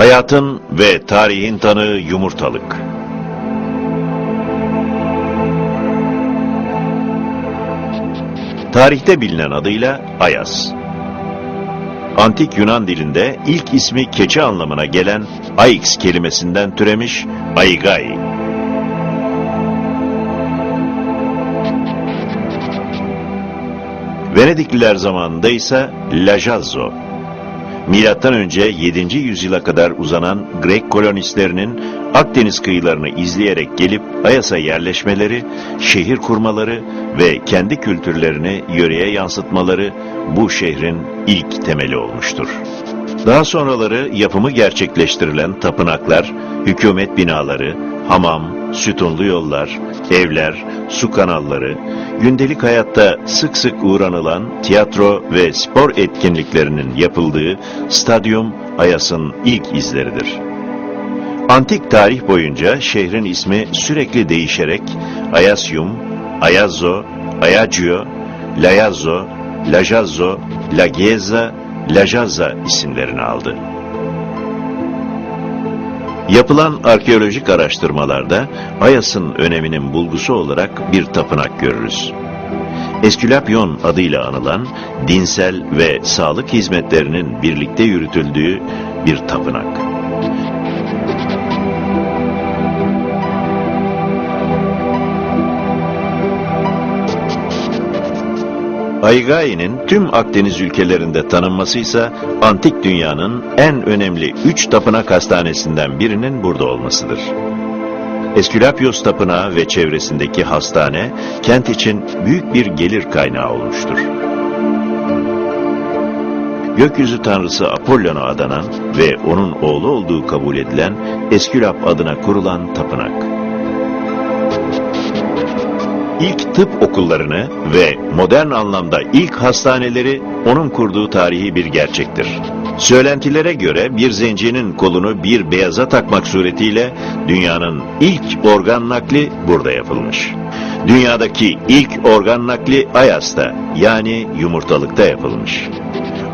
Hayatın ve tarihin tanığı yumurtalık. Tarihte bilinen adıyla Ayas. Antik Yunan dilinde ilk ismi keçi anlamına gelen Aix kelimesinden türemiş Aigai. Venedikliler zamanında ise Lajazzo, Milattan önce 7. yüzyıla kadar uzanan Grek kolonistlerinin Akdeniz kıyılarını izleyerek gelip Ayas'a yerleşmeleri, şehir kurmaları ve kendi kültürlerini yöreye yansıtmaları bu şehrin ilk temeli olmuştur. Daha sonraları yapımı gerçekleştirilen tapınaklar, hükümet binaları, hamam, sütunlu yollar, evler, su kanalları, gündelik hayatta sık sık uğranılan tiyatro ve spor etkinliklerinin yapıldığı stadyum Ayas'ın ilk izleridir. Antik tarih boyunca şehrin ismi sürekli değişerek Ayasyum, Ayazzo, Ayagio, Layazzo, Lajazzo, Lagieza, Lajazza isimlerini aldı. Yapılan arkeolojik araştırmalarda Ayas'ın öneminin bulgusu olarak bir tapınak görürüz. Eskülapyon adıyla anılan dinsel ve sağlık hizmetlerinin birlikte yürütüldüğü bir tapınak. Aygai'nin tüm Akdeniz ülkelerinde tanınması ise antik dünyanın en önemli üç tapınak hastanesinden birinin burada olmasıdır. Eskülapios Tapınağı ve çevresindeki hastane kent için büyük bir gelir kaynağı olmuştur. Gökyüzü tanrısı Apollon'a adanan ve onun oğlu olduğu kabul edilen Eskülap adına kurulan tapınak. İlk tıp okullarını ve modern anlamda ilk hastaneleri onun kurduğu tarihi bir gerçektir. Söylentilere göre bir zencinin kolunu bir beyaza takmak suretiyle dünyanın ilk organ nakli burada yapılmış. Dünyadaki ilk organ nakli Ayas'ta yani yumurtalıkta yapılmış.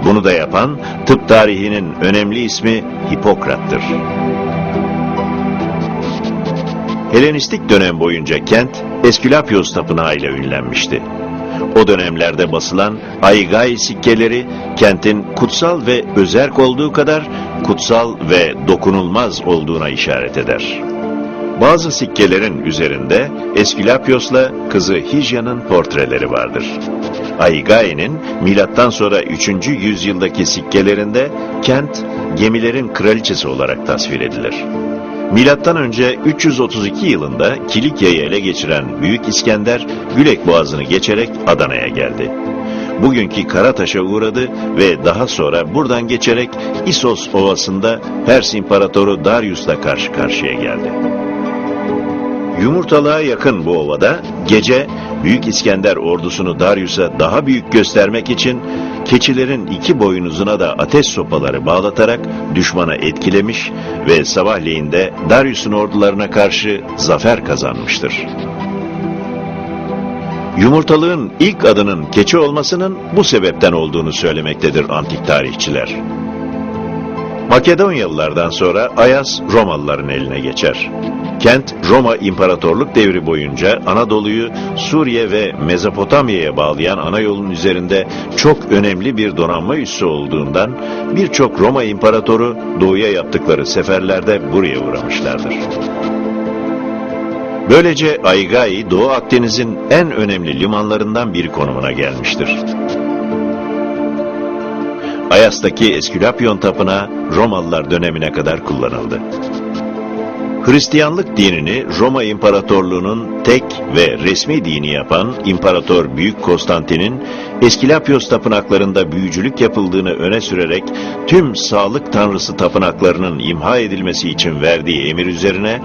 Bunu da yapan tıp tarihinin önemli ismi Hipokrat'tır. Helenistik dönem boyunca kent Eskülapios Tapınağı ile ünlenmişti. O dönemlerde basılan Aigai sikkeleri kentin kutsal ve özerk olduğu kadar kutsal ve dokunulmaz olduğuna işaret eder. Bazı sikkelerin üzerinde Eskülapios'la kızı Higya'nın portreleri vardır. Aigai'nin milattan sonra 3. yüzyıldaki sikkelerinde kent gemilerin kraliçesi olarak tasvir edilir. Milattan önce 332 yılında Kilikya'yı ele geçiren Büyük İskender Gülek Boğazı'nı geçerek Adana'ya geldi. Bugünkü Karataş'a uğradı ve daha sonra buradan geçerek İsos Ovası'nda Pers İmparatoru Darius'la karşı karşıya geldi. Yumurtalığa yakın bu ovada gece Büyük İskender ordusunu Darius'a daha büyük göstermek için keçilerin iki boynuzuna da ateş sopaları bağlatarak düşmana etkilemiş ve sabahleyin de Darius'un ordularına karşı zafer kazanmıştır. Yumurtalığın ilk adının keçi olmasının bu sebepten olduğunu söylemektedir antik tarihçiler. Makedonyalılardan sonra Ayas Romalıların eline geçer. Kent Roma İmparatorluk devri boyunca Anadolu'yu Suriye ve Mezopotamya'ya bağlayan ana yolun üzerinde çok önemli bir donanma üssü olduğundan birçok Roma İmparatoru doğuya yaptıkları seferlerde buraya uğramışlardır. Böylece Aigai Doğu Akdeniz'in en önemli limanlarından biri konumuna gelmiştir. Ayas'taki Eskülapyon Tapınağı Romalılar dönemine kadar kullanıldı. Hristiyanlık dinini Roma İmparatorluğu'nun tek ve resmi dini yapan İmparator Büyük Konstantin'in Eskilapios tapınaklarında büyücülük yapıldığını öne sürerek tüm sağlık tanrısı tapınaklarının imha edilmesi için verdiği emir üzerine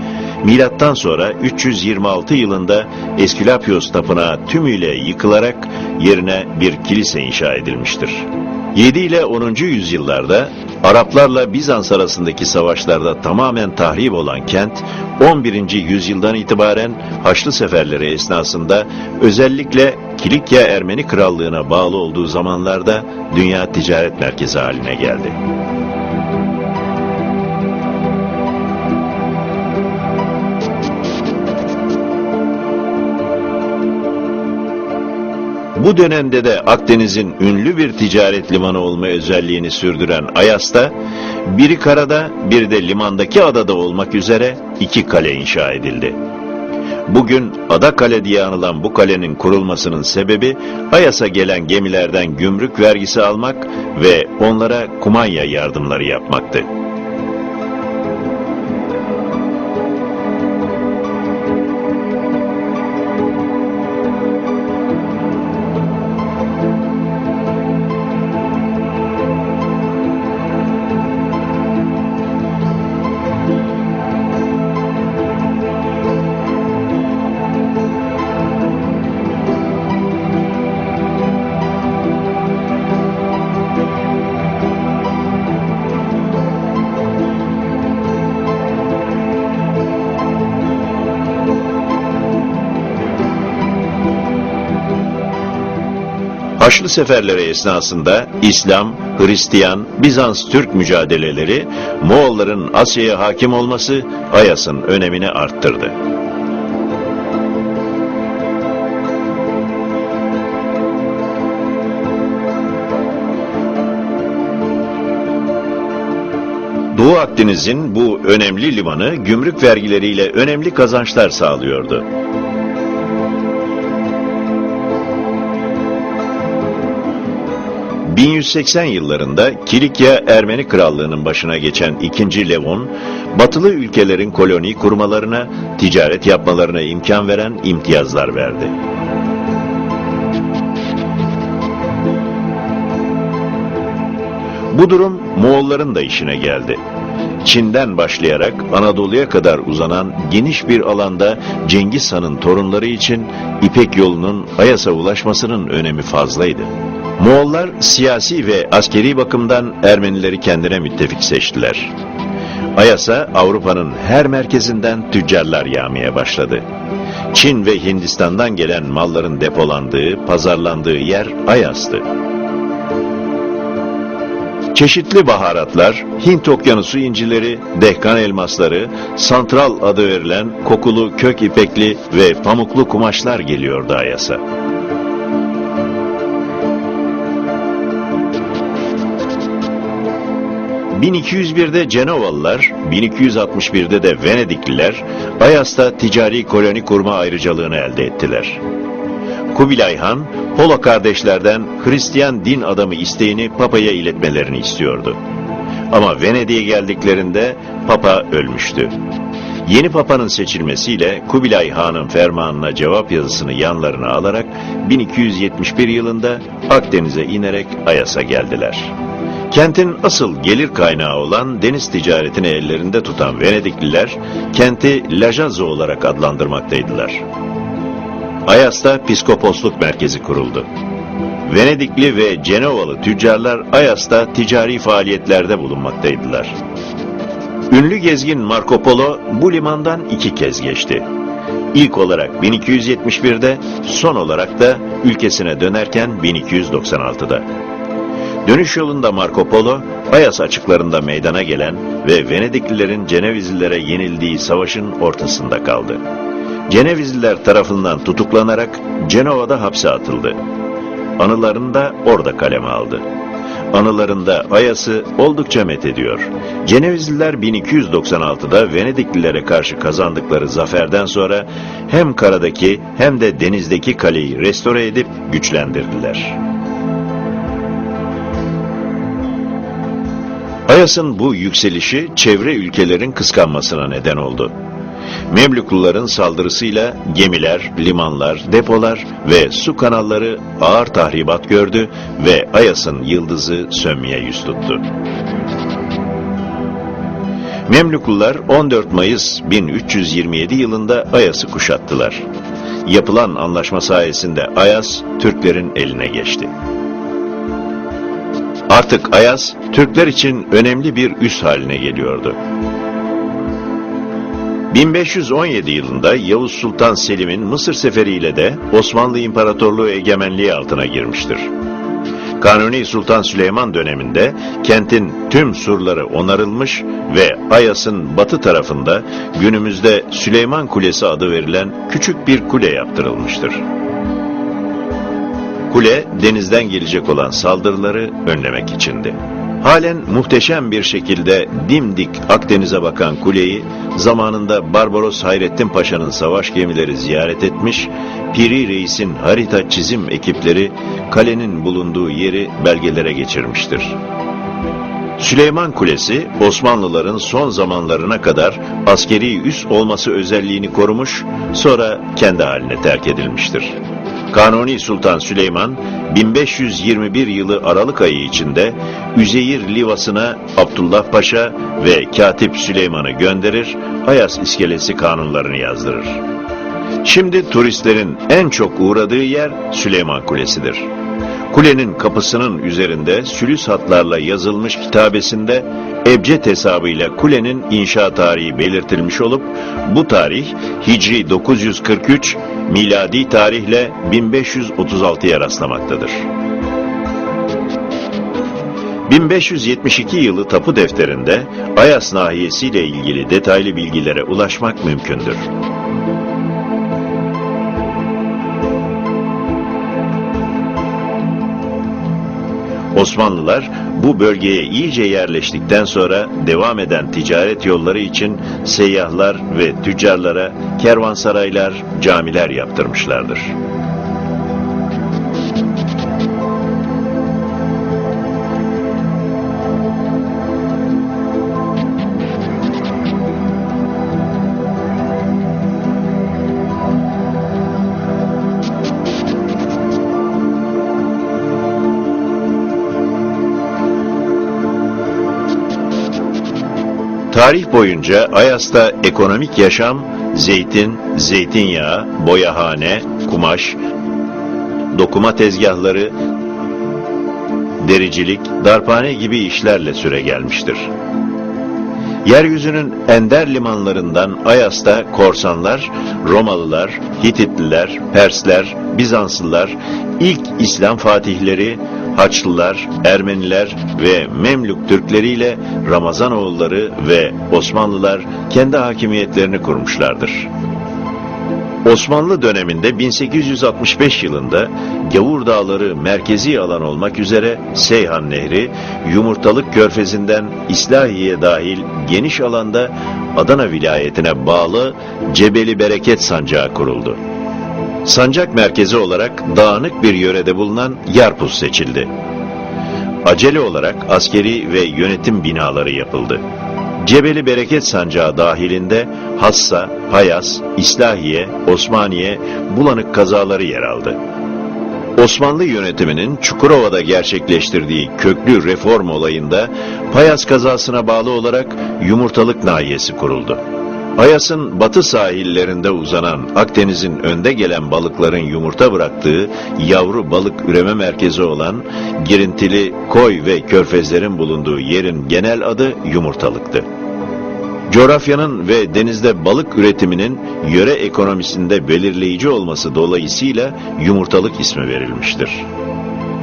milattan sonra 326 yılında Eskilapios tapınağı tümüyle yıkılarak yerine bir kilise inşa edilmiştir. 7 ile 10. yüzyıllarda Araplarla Bizans arasındaki savaşlarda tamamen tahrip olan kent, 11. yüzyıldan itibaren Haçlı seferleri esnasında özellikle Kilikya Ermeni Krallığı'na bağlı olduğu zamanlarda dünya ticaret merkezi haline geldi. Bu dönemde de Akdeniz'in ünlü bir ticaret limanı olma özelliğini sürdüren Ayas'ta, biri karada biri de limandaki adada olmak üzere iki kale inşa edildi. Bugün Ada Kale diye anılan bu kalenin kurulmasının sebebi Ayas'a gelen gemilerden gümrük vergisi almak ve onlara kumanya yardımları yapmaktı. Haçlı seferleri esnasında İslam, Hristiyan, Bizans-Türk mücadeleleri Moğolların Asya'ya hakim olması Ayas'ın önemini arttırdı. Doğu Akdeniz'in bu önemli limanı gümrük vergileriyle önemli kazançlar sağlıyordu. 1180 yıllarında Kilikya Ermeni Krallığı'nın başına geçen 2. Levon, batılı ülkelerin koloni kurmalarına, ticaret yapmalarına imkan veren imtiyazlar verdi. Bu durum Moğolların da işine geldi. Çin'den başlayarak Anadolu'ya kadar uzanan geniş bir alanda Cengiz Han'ın torunları için İpek yolunun Ayas'a ulaşmasının önemi fazlaydı. Moğollar siyasi ve askeri bakımdan Ermenileri kendine müttefik seçtiler. Ayas'a Avrupa'nın her merkezinden tüccarlar yağmaya başladı. Çin ve Hindistan'dan gelen malların depolandığı, pazarlandığı yer Ayas'tı. Çeşitli baharatlar, Hint okyanusu incileri, dehkan elmasları, santral adı verilen kokulu kök ipekli ve pamuklu kumaşlar geliyordu Ayas'a. ...1201'de Cenovalılar, 1261'de de Venedikliler... ...Ayas'ta ticari koloni kurma ayrıcalığını elde ettiler. Kubilay Han, Polo kardeşlerden Hristiyan din adamı isteğini Papa'ya iletmelerini istiyordu. Ama Venedik'e geldiklerinde Papa ölmüştü. Yeni Papa'nın seçilmesiyle Kubilay Han'ın fermanına cevap yazısını yanlarına alarak 1271 yılında Akdeniz'e inerek Ayas'a geldiler. Kentin asıl gelir kaynağı olan deniz ticaretini ellerinde tutan Venedikliler, kenti Lajazzo olarak adlandırmaktaydılar. Ayas'ta piskoposluk merkezi kuruldu. Venedikli ve Cenovalı tüccarlar Ayas'ta ticari faaliyetlerde bulunmaktaydılar. Ünlü gezgin Marco Polo bu limandan iki kez geçti. İlk olarak 1271'de, son olarak da ülkesine dönerken 1296'da. Dönüş yolunda Marco Polo, Ayas açıklarında meydana gelen ve Venediklilerin Cenevizlilere yenildiği savaşın ortasında kaldı. Cenevizliler tarafından tutuklanarak Cenova'da hapse atıldı. Anılarını da orada kaleme aldı. Anılarında Ayas'ı oldukça methediyor. Cenevizliler 1296'da Venediklilere karşı kazandıkları zaferden sonra hem karadaki hem de denizdeki kaleyi restore edip güçlendirdiler. Ayas'ın bu yükselişi çevre ülkelerin kıskanmasına neden oldu. Memlükluların saldırısıyla gemiler, limanlar, depolar ve su kanalları ağır tahribat gördü ve Ayas'ın yıldızı sönmeye yüz tuttu. Memlüklular 14 Mayıs 1327 yılında Ayas'ı kuşattılar. Yapılan anlaşma sayesinde Ayas Türklerin eline geçti. Artık Ayas Türkler için önemli bir üs haline geliyordu. 1517 yılında Yavuz Sultan Selim'in Mısır seferiyle de Osmanlı İmparatorluğu egemenliği altına girmiştir. Kanuni Sultan Süleyman döneminde kentin tüm surları onarılmış ve Ayas'ın batı tarafında günümüzde Süleyman Kulesi adı verilen küçük bir kule yaptırılmıştır. Kule denizden gelecek olan saldırıları önlemek içindi. Halen muhteşem bir şekilde dimdik Akdeniz'e bakan kuleyi zamanında Barbaros Hayrettin Paşa'nın savaş gemileri ziyaret etmiş, Piri Reis'in harita çizim ekipleri kalenin bulunduğu yeri belgelere geçirmiştir. Süleyman Kulesi, Osmanlıların son zamanlarına kadar askeri üs olması özelliğini korumuş, sonra kendi haline terk edilmiştir. Kanuni Sultan Süleyman, 1521 yılı Aralık ayı içinde Üzeyir Livası'na Abdullah Paşa ve Katip Süleyman'ı gönderir, Ayas iskelesi kanunlarını yazdırır. Şimdi turistlerin en çok uğradığı yer Süleyman Kulesi'dir. Kulenin kapısının üzerinde sülüs hatlarla yazılmış kitabesinde ebced hesabıyla kulenin inşa tarihi belirtilmiş olup bu tarih Hicri 943, miladi tarihle 1536'ya rastlamaktadır. 1572 yılı tapu defterinde Ayas nahiyesi ile ilgili detaylı bilgilere ulaşmak mümkündür. Osmanlılar bu bölgeye iyice yerleştikten sonra devam eden ticaret yolları için seyyahlar ve tüccarlara kervansaraylar, camiler yaptırmışlardır. Tarih boyunca Ayas'ta ekonomik yaşam zeytin, zeytinyağı, boyahane, kumaş, dokuma tezgahları, dericilik, darphane gibi işlerle süre gelmiştir. Yeryüzünün ender limanlarından Ayas'ta korsanlar, Romalılar, Hititliler, Persler, Bizanslılar, ilk İslam fatihleri, Haçlılar, Ermeniler ve Memlük Türkleriyle Ramazanoğulları ve Osmanlılar kendi hakimiyetlerini kurmuşlardır. Osmanlı döneminde 1865 yılında Gavur Dağları merkezi alan olmak üzere Seyhan Nehri, Yumurtalık Körfezi'nden İslahiye dahil geniş alanda Adana vilayetine bağlı Cebeli Bereket Sancağı kuruldu. Sancak merkezi olarak dağınık bir yörede bulunan Yarpuz seçildi. Acele olarak askeri ve yönetim binaları yapıldı. Cebeli Bereket Sancağı dahilinde Hassa, Payas, İslahiye, Osmaniye, Bulanık kazaları yer aldı. Osmanlı yönetiminin Çukurova'da gerçekleştirdiği köklü reform olayında Payas kazasına bağlı olarak Yumurtalık Nahiyesi kuruldu. Ayas'ın batı sahillerinde uzanan Akdeniz'in önde gelen balıkların yumurta bıraktığı yavru balık üreme merkezi olan girintili koy ve körfezlerin bulunduğu yerin genel adı Yumurtalık'tı. Coğrafyanın ve denizde balık üretiminin yöre ekonomisinde belirleyici olması dolayısıyla Yumurtalık ismi verilmiştir.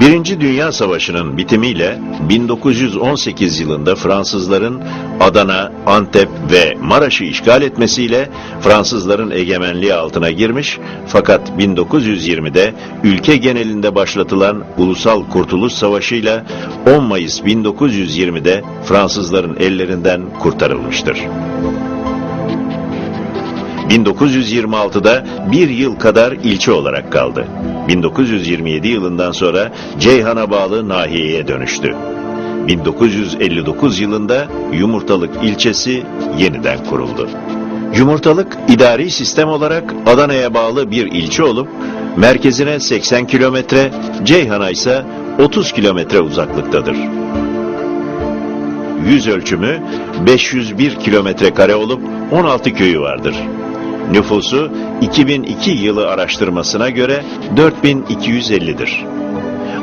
Birinci Dünya Savaşı'nın bitimiyle 1918 yılında Fransızların Adana, Antep ve Maraş'ı işgal etmesiyle Fransızların egemenliği altına girmiş fakat 1920'de ülke genelinde başlatılan Ulusal Kurtuluş Savaşı'yla 10 Mayıs 1920'de Fransızların ellerinden kurtarılmıştır. 1926'da bir yıl kadar ilçe olarak kaldı. 1927 yılından sonra Ceyhan'a bağlı nahiyeye dönüştü. 1959 yılında Yumurtalık ilçesi yeniden kuruldu. Yumurtalık idari sistem olarak Adana'ya bağlı bir ilçe olup merkezine 80 kilometre, Ceyhan'a ise 30 kilometre uzaklıktadır. Yüz ölçümü 501 kilometre kare olup 16 köyü vardır. Nüfusu 2002 yılı araştırmasına göre 4250'dir.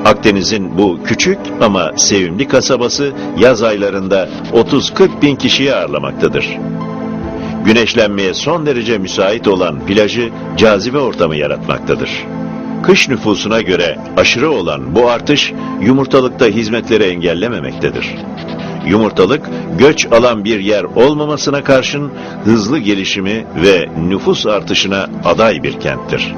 Akdeniz'in bu küçük ama sevimli kasabası yaz aylarında 30-40 bin kişiyi ağırlamaktadır. Güneşlenmeye son derece müsait olan plajı cazibe ortamı yaratmaktadır. Kış nüfusuna göre aşırı olan bu artış yumurtalıkta hizmetleri engellememektedir. Yumurtalık göç alan bir yer olmamasına karşın hızlı gelişimi ve nüfus artışına aday bir kenttir.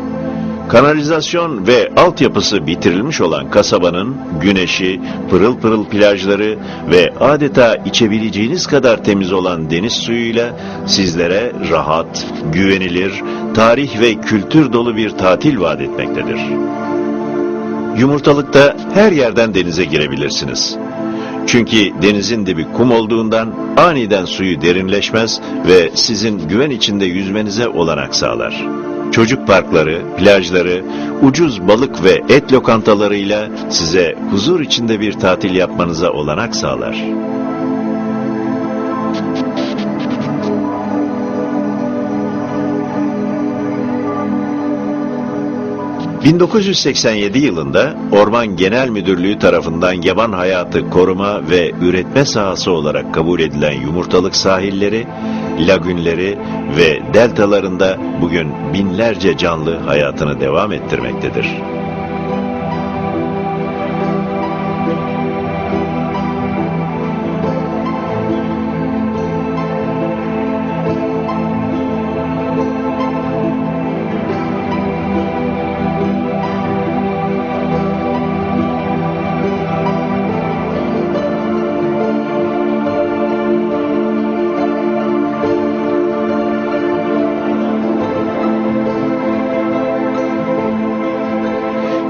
Kanalizasyon ve altyapısı bitirilmiş olan kasabanın güneşi, pırıl pırıl plajları ve adeta içebileceğiniz kadar temiz olan deniz suyuyla sizlere rahat, güvenilir, tarih ve kültür dolu bir tatil vaat etmektedir. Yumurtalıkta her yerden denize girebilirsiniz. Çünkü denizin dibi kum olduğundan aniden suyu derinleşmez ve sizin güven içinde yüzmenize olanak sağlar. Çocuk parkları, plajları, ucuz balık ve et lokantalarıyla size huzur içinde bir tatil yapmanıza olanak sağlar. ...1987 yılında Orman Genel Müdürlüğü tarafından yaban hayatı koruma ve üretme sahası olarak kabul edilen yumurtalık sahilleri, lagünleri ve deltalarında bugün binlerce canlı hayatını devam ettirmektedir.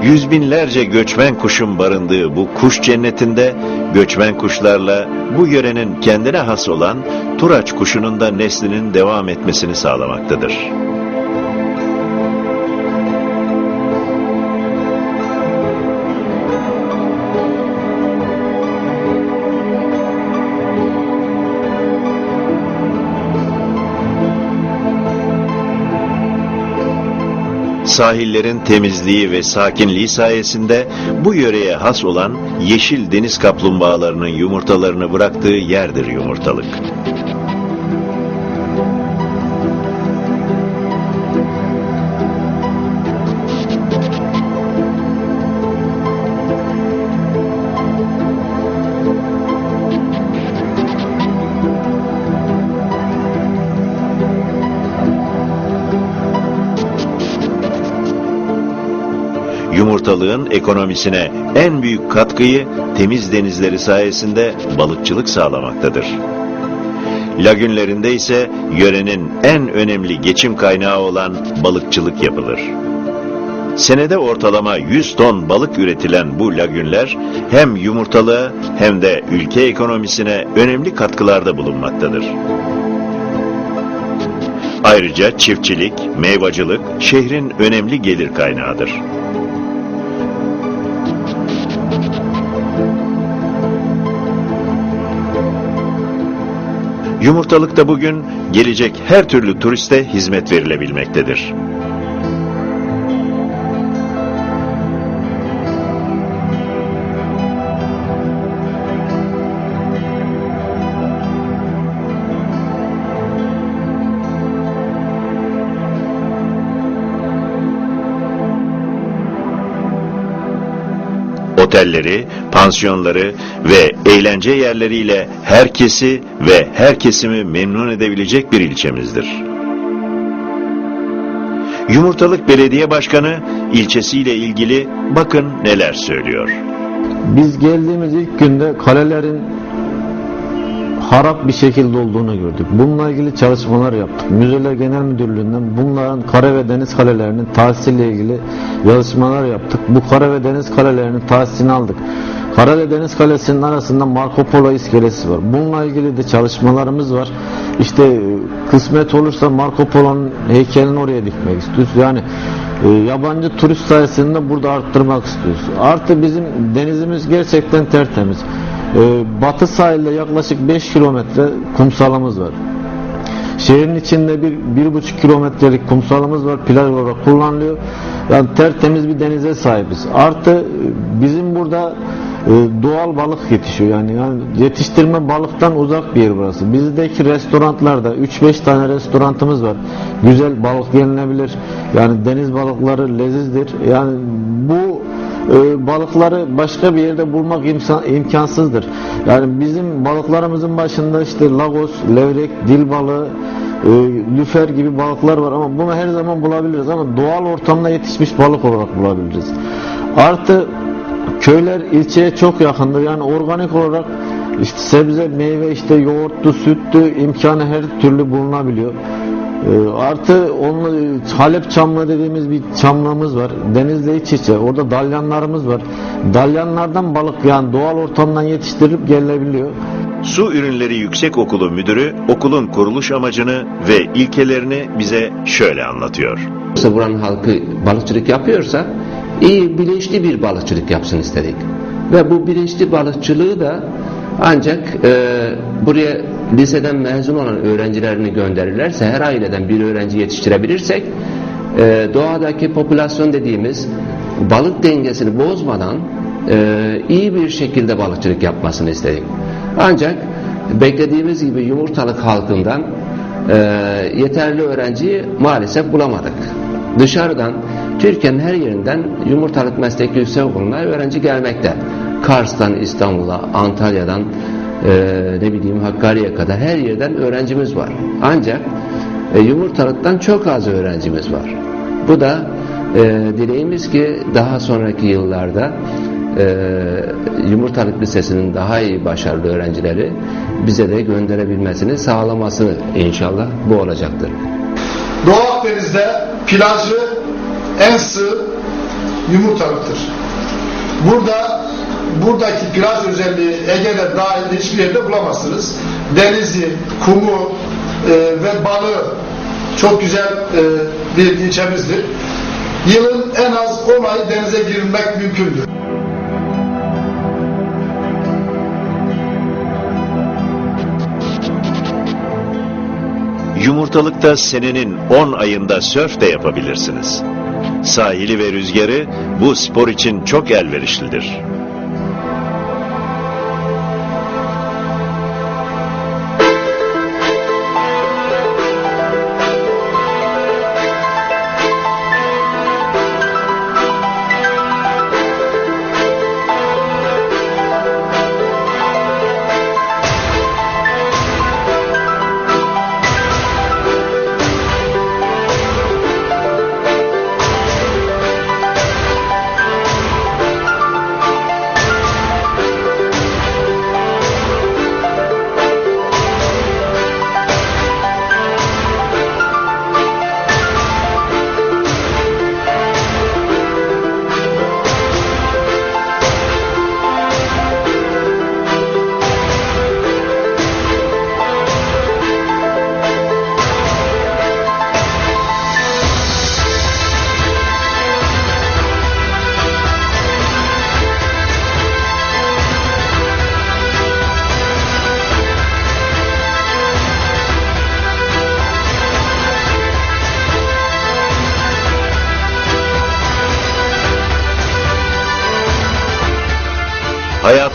Yüz binlerce göçmen kuşun barındığı bu kuş cennetinde göçmen kuşlarla bu yörenin kendine has olan turaç kuşunun da neslinin devam etmesini sağlamaktadır. Sahillerin temizliği ve sakinliği sayesinde bu yöreye has olan yeşil deniz kaplumbağalarının yumurtalarını bıraktığı yerdir yumurtalık. Yumurtalığın ekonomisine en büyük katkıyı temiz denizleri sayesinde balıkçılık sağlamaktadır. Lagünlerinde ise yörenin en önemli geçim kaynağı olan balıkçılık yapılır. Senede ortalama 100 ton balık üretilen bu lagünler hem yumurtalığa hem de ülke ekonomisine önemli katkılarda bulunmaktadır. Ayrıca çiftçilik, meyvacılık şehrin önemli gelir kaynağıdır. Yumurtalıkta bugün gelecek her türlü turiste hizmet verilebilmektedir. Otelleri, pansiyonları ve eğlence yerleriyle herkesi ve her kesimi memnun edebilecek bir ilçemizdir. Yumurtalık Belediye Başkanı ilçesiyle ilgili bakın neler söylüyor. Biz geldiğimiz ilk günde kalelerin harap bir şekilde olduğunu gördük. Bununla ilgili çalışmalar yaptık. Müzeler Genel Müdürlüğü'nden bunların kare ve deniz kalelerinin tahsiliyle ilgili çalışmalar yaptık. Bu kare ve deniz kalelerinin tahsisini aldık. Kare ve deniz kalesinin arasında Marco Polo iskelesi var. Bununla ilgili de çalışmalarımız var. İşte e, kısmet olursa Marco Polo'nun heykelini oraya dikmek istiyoruz. Yani e, yabancı turist sayesinde burada arttırmak istiyoruz. Artı bizim denizimiz gerçekten tertemiz. E, batı sahilde yaklaşık 5 kilometre kumsalımız var. Şehrin içinde bir, bir buçuk kilometrelik kumsalımız var. Plaj olarak kullanılıyor. Yani tertemiz bir denize sahibiz. Artı e, bizim burada e, doğal balık yetişiyor. Yani, yani yetiştirme balıktan uzak bir yer burası. Bizdeki restoranlarda 3-5 tane restorantımız var. Güzel balık yenilebilir. Yani deniz balıkları lezizdir. Yani bu e, balıkları başka bir yerde bulmak imsa- imkansızdır. Yani bizim balıklarımızın başında işte lagos, levrek, dil balığı, e, lüfer gibi balıklar var ama bunu her zaman bulabiliriz ama doğal ortamda yetişmiş balık olarak bulabiliriz. Artı köyler ilçeye çok yakındır yani organik olarak işte sebze, meyve, işte yoğurtlu, sütlü imkanı her türlü bulunabiliyor. Ee, Artı onu Halep çamlığı dediğimiz bir çamlığımız var. Denizle iç içe. Orada dalyanlarımız var. Dalyanlardan balık yani doğal ortamdan yetiştirilip gelebiliyor. Su Ürünleri Yüksek Okulu Müdürü okulun kuruluş amacını ve ilkelerini bize şöyle anlatıyor. Yoksa buranın halkı balıkçılık yapıyorsa iyi bilinçli bir balıkçılık yapsın istedik. Ve bu bilinçli balıkçılığı da ancak e, buraya liseden mezun olan öğrencilerini gönderirlerse her aileden bir öğrenci yetiştirebilirsek e, doğadaki popülasyon dediğimiz balık dengesini bozmadan e, iyi bir şekilde balıkçılık yapmasını istedik. Ancak beklediğimiz gibi yumurtalık halkından e, yeterli öğrenciyi maalesef bulamadık. Dışarıdan Türkiye'nin her yerinden yumurtalık mesleki yüksekokulu'na öğrenci gelmekte. Kars'tan İstanbul'a, Antalya'dan e, ne bileyim Hakkari'ye kadar her yerden öğrencimiz var. Ancak e, yumurtalıktan çok az öğrencimiz var. Bu da e, dileğimiz ki daha sonraki yıllarda e, Yumurtalık Lisesi'nin daha iyi başarılı öğrencileri bize de gönderebilmesini sağlaması inşallah bu olacaktır. Doğu Akdeniz'de plajı en sığ yumurtalıktır. Burada buradaki plaj özelliği Ege'de dahil hiçbir yerde bulamazsınız. Denizi, kumu e, ve balığı çok güzel e, bir ilçemizdir. Yılın en az 10 ayı denize girilmek mümkündür. Yumurtalıkta senenin 10 ayında sörf de yapabilirsiniz. Sahili ve rüzgarı bu spor için çok elverişlidir.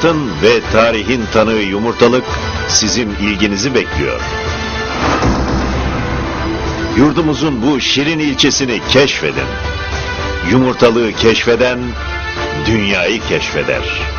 Hayatın ve tarihin tanığı yumurtalık sizin ilginizi bekliyor. Yurdumuzun bu şirin ilçesini keşfedin. Yumurtalığı keşfeden dünyayı keşfeder.